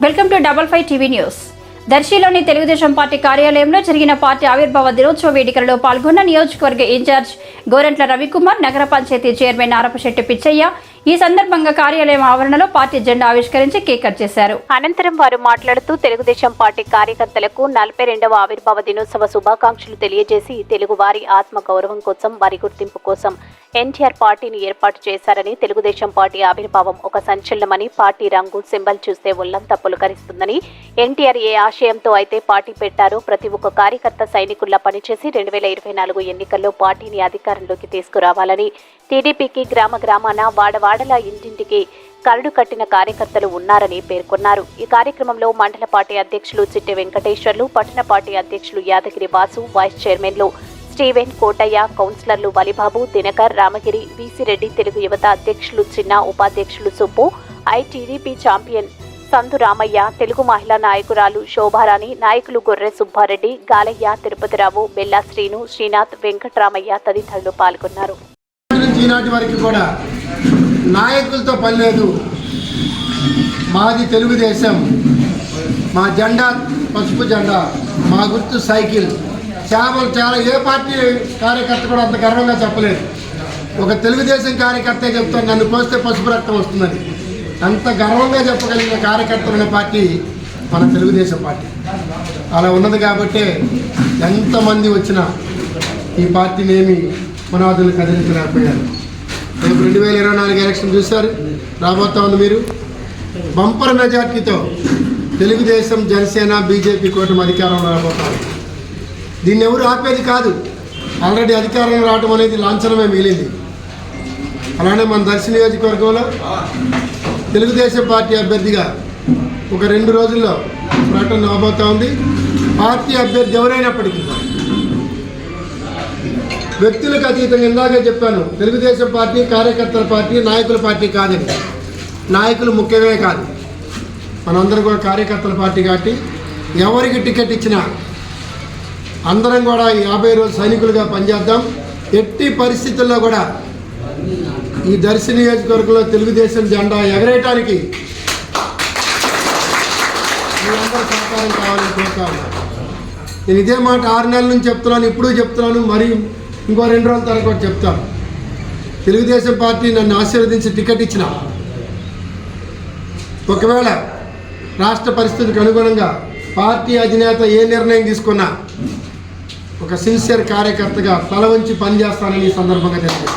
Welcome to double five TV news. దర్శిలోని Telugu Desam party కార్యాలయంలో జరిగిన party ఆవిర్భావ దినోత్సవ వేడుకలలో పాల్గొన్న నియోజకవర్గ ఇన్ఛార్జ్ గోరంట్ల రవికుమార్ నగర పంచాయతీ చైర్మన్ ఆరపశెట్టి పిచ్చయ్య ఈ సందర్భంగా కార్యాలయం ఆవరణలో పార్టీ జెండా ఆవిష్కరించి కేక్ కట్ చేశారు. అనంతరం వారు మాట్లాడుతూ తెలుగుదేశం పార్టీ కార్యకర్తలకు నలభై రెండవ ఆవిర్భావ దినోత్సవ శుభాకాంక్షలు తెలియజేసి తెలుగు వారి ఆత్మ గౌరవం కోసం వారి గుర్తింపు కోసం ఎన్టీఆర్ పార్టీని ఏర్పాటు చేశారని తెలుగుదేశం పార్టీ ఆవిర్భావం ఒక సంచలనమని పార్టీ రంగు సింబల్ చూస్తే ఒళ్ళంతా పులకరిస్తుందని ఎన్టీఆర్ ఏ ఆశయంతో అయితే పార్టీ పెట్టారో ప్రతి ఒక్క కార్యకర్త సైనికుల్లా పనిచేసి రెండు వేల ఇరవై నాలుగు ఎన్నికల్లో పార్టీని అధికారంలోకి తీసుకురావాలని టీడీపీకి గ్రామ గ్రామాన వాడవాడల ఇంటింటికి కరడు కట్టిన కార్యకర్తలు ఉన్నారని పేర్కొన్నారు. ఈ కార్యక్రమంలో మండల పార్టీ అధ్యక్షులు చిట్టి వెంకటేశ్వర్లు పట్టణ పార్టీ అధ్యక్షులు యాదగిరి వాసు వైస్ చైర్మన్లు స్టీవెన్ కోటయ్య కౌన్సిలర్లు బలిబాబు దినకర్ రామగిరి వీసిరెడ్డి తెలుగు యువత అధ్యక్షులు చిన్న ఉపాధ్యక్షులు సుబ్బు ఐటీడీపీ ఛాంపియన్ సందు రామయ్య తెలుగు మహిళా నాయకురాలు శోభారాణి నాయకులు గొర్రె సుబ్బారెడ్డి గాలయ్య తిరుపతిరావు బెల్లా శ్రీను శ్రీనాథ్ వెంకట్రామయ్య తదితరులు పాల్గొన్నారు. ఈనాటి వరకు కూడా నాయకులతో పని లేదు. మాది తెలుగుదేశం. మా జెండా పసుపు జెండా మా గుర్తు సైకిల్. చేపలు చాలా ఏ పార్టీ కార్యకర్త కూడా అంత గర్వంగా చెప్పలేదు. ఒక తెలుగుదేశం కార్యకర్తే చెప్తాను నన్ను కోస్తే పసుపు రక్తం వస్తుందని అంత గర్వంగా చెప్పగలిగిన కార్యకర్తలున్న పార్టీ మన తెలుగుదేశం పార్టీ. అలా ఉన్నది కాబట్టే ఎంతమంది వచ్చినా ఈ పార్టీని ఏమి పునాదులు కదిలించలేకపోయారు. రేపు రెండు వేల ఇరవై నాలుగు ఎలక్షన్ చూశారు. రాబోతా ఉంది మీరు. బంపర్ మెజార్టీతో తెలుగుదేశం జనసేన బీజేపీ కూటమి అధికారంలో రాబోతారు దీన్ని ఎవరు ఆపేది కాదు. ఆల్రెడీ అధికారంలో రావడం అనేది లాంఛనమే మిగిలింది. అలానే మన దర్శి నియోజకవర్గంలో తెలుగుదేశం పార్టీ అభ్యర్థిగా ఒక రెండు రోజుల్లో ప్రకటన అవబోతా ఉంది. పార్టీ అభ్యర్థి ఎవరైనప్పటికీ వ్యక్తులకు అతీతంగా ఇందాకే చెప్పాను తెలుగుదేశం పార్టీ కార్యకర్తల పార్టీ నాయకుల పార్టీ కాదని. నాయకులు ముఖ్యమే కాదు. మనందరం కూడా కార్యకర్తల పార్టీ కాబట్టి ఎవరికి టికెట్ ఇచ్చినా అందరం కూడా యాభై రోజు సైనికులుగా పనిచేద్దాం. ఎట్టి పరిస్థితుల్లో కూడా ఈ దర్శి నియోజకవర్గంలో తెలుగుదేశం జెండా ఎగరేయటానికి మీ సహకారం కావాలని కోరుతా ఉన్నాను. నేను ఇదే మాట ఆరు నెలల నుంచి చెప్తున్నాను ఇప్పుడు చెప్తున్నాను మరి ఇంకో రెండు రోజుల తర్వాత చెప్తాను తెలుగుదేశం పార్టీ నన్ను ఆశీర్వదించి టికెట్ ఇచ్చిన. ఒకవేళ రాష్ట్ర పరిస్థితికి అనుగుణంగా పార్టీ అధినేత ఏ నిర్ణయం తీసుకున్నా ఒక సిన్సియర్ కార్యకర్తగా తల వంచి పనిచేస్తానని ఈ సందర్భంగా తెలియదు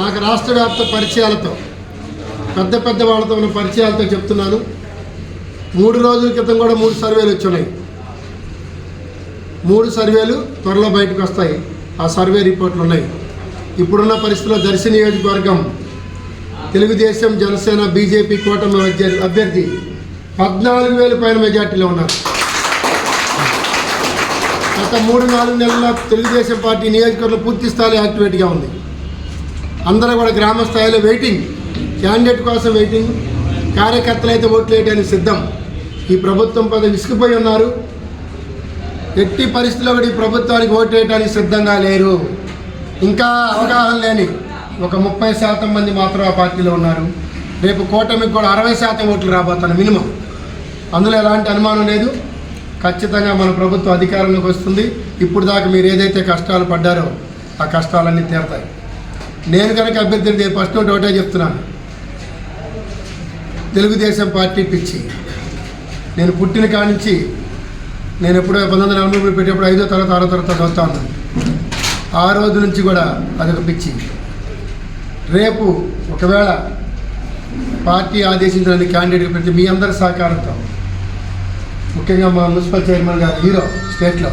నాకు రాష్ట్ర వ్యాప్త పరిచయాలతో పెద్ద పెద్ద వాళ్ళతో ఉన్న పరిచయాలతో చెప్తున్నాను. మూడు రోజుల క్రితం కూడా మూడు సర్వేలు వచ్చున్నాయి మూడు సర్వేలు త్వరలో బయటకు వస్తాయి. ఆ సర్వే రిపోర్ట్లు ఉన్నాయి ఇప్పుడున్న పరిస్థితుల్లో దర్శి నియోజకవర్గం తెలుగుదేశం జనసేన బీజేపీ కూటమి అభ్యర్థి పద్నాలుగు వేల పైన మెజార్టీలో ఉన్నారు. గత మూడు నాలుగు నెలల తెలుగుదేశం పార్టీ నియోజకవర్గంలో పూర్తి స్థాయిలో యాక్టివేట్గా ఉంది. అందరూ కూడా గ్రామ స్థాయిలో వెయిటింగ్ క్యాండిడేట్ కోసం వెయిటింగ్ కార్యకర్తలు అయితే ఓట్లు వేయడానికి సిద్ధం. ఈ ప్రభుత్వం పద విసిగిపోయి ఉన్నారు. ఎట్టి పరిస్థితుల్లో కూడా ఈ ప్రభుత్వానికి ఓటు వేయడానికి సిద్ధంగా లేరు. ఇంకా అవగాహన లేని ఒక ముప్పై శాతం మంది మాత్రం ఆ పార్టీలో ఉన్నారు. రేపు కూటమికి కూడా అరవై శాతం ఓట్లు రాబోతాను మినిమం. అందులో ఎలాంటి అనుమానం లేదు. ఖచ్చితంగా మన ప్రభుత్వం అధికారంలోకి వస్తుంది. ఇప్పుడు దాకా మీరు ఏదైతే కష్టాలు పడ్డారో ఆ కష్టాలన్నీ తీరతాయి. నేను కనుక అభ్యర్థి ఫస్ట్ ఒకటి ఒకటే చెప్తున్నాను. తెలుగుదేశం పార్టీ పిచ్చి. నేను పుట్టిన కానించి నేను ఎప్పుడో పంతొమ్మిది వందల నలభై మూడు పెట్టేప్పుడు ఐదో తరగతి ఆరో తరగతి చదువుతా ఉన్నాను ఆ రోజు నుంచి కూడా అదొక పిచ్చి. రేపు ఒకవేళ పార్టీ ఆదేశించిన క్యాండిడేట్ పెట్టి మీ అందరి సహకారంతో ముఖ్యంగా మా మున్సిపల్ చైర్మన్ గారు హీరో స్టేట్లో